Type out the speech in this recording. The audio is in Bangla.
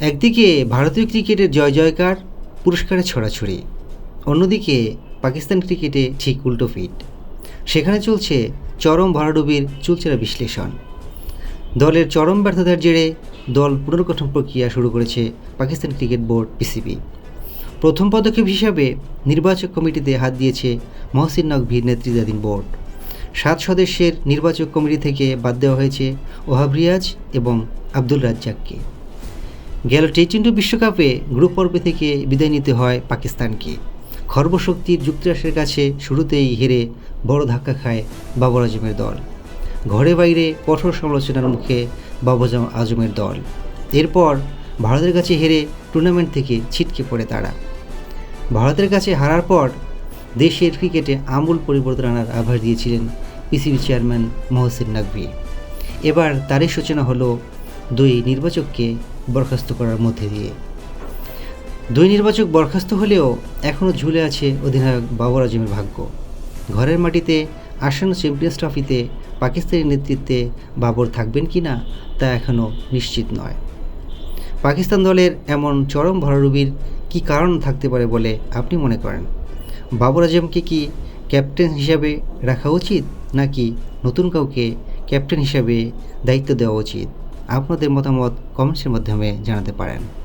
একদিকে ভারতীয় ক্রিকেটের জয় জয়কার পুরস্কারের ছড়াছড়ি। অন্যদিকে পাকিস্তান ক্রিকেটে ঠিক উল্টো ফিট। সেখানে চলছে চরম ভরাডুবির চুলচেরা বিশ্লেষণ। দলের চরম ব্যর্থতার জেরে দল পুনর্গঠন প্রক্রিয়া শুরু করেছে পাকিস্তান ক্রিকেট বোর্ড, পিসিবি। প্রথম পদক্ষেপ হিসাবে নির্বাচক কমিটিতে হাত দিয়েছে মহসিন নকভির নেতৃত্বাধীন বোর্ড। সাত সদস্যের নির্বাচক কমিটি থেকে বাদ দেওয়া হয়েছে ওহাব রিয়াজ এবং আব্দুল রাজ্জাককে। গেল টি টোয়েন্টি বিশ্বকাপে গ্রুপ পর্বে থেকে বিদায় নিতে হয় পাকিস্তানকে। খর্বশক্তির যুক্তরাষ্ট্রের কাছে শুরুতেই হেরে বড় ধাক্কা খায় বাবর আজমের দল। ঘরে বাইরে কঠোর সমালোচনার মুখে বাবর আজমের দল। এরপর ভারতের কাছে হেরে টুর্নামেন্ট থেকে ছিটকে পড়ে তারা। ভারতের কাছে হারার পর দেশের ক্রিকেটে আমূল পরিবর্তন আনার আভাস দিয়েছিলেন পিসিবি চেয়ারম্যান মহসিন নাকভি। এবার তারই সূচনা হলো দুই নির্বাচককে বরখাস্ত করার মধ্যে দিয়ে। দুই নির্বাচক বরখাস্ত হলেও এখনও ঝুলে আছে অধিনায়ক বাবর আজমের ভাগ্য। ঘরের মাটিতে আসন্ন চ্যাম্পিয়ন্স ট্রফিতে পাকিস্তানের নেতৃত্বে বাবর থাকবেন কি না তা এখনও নিশ্চিত নয়। পাকিস্তান দলের এমন চরম ভরাডুবির কী কারণ থাকতে পারে বলে আপনি মনে করেন? বাবর আজমকে কি ক্যাপ্টেন হিসাবে রাখা উচিত নাকি নতুন কাউকে ক্যাপ্টেন হিসাবে দায়িত্ব দেওয়া উচিত? আপনাদের মতামত কমেন্টসের মাধ্যমে জানাতে পারেন।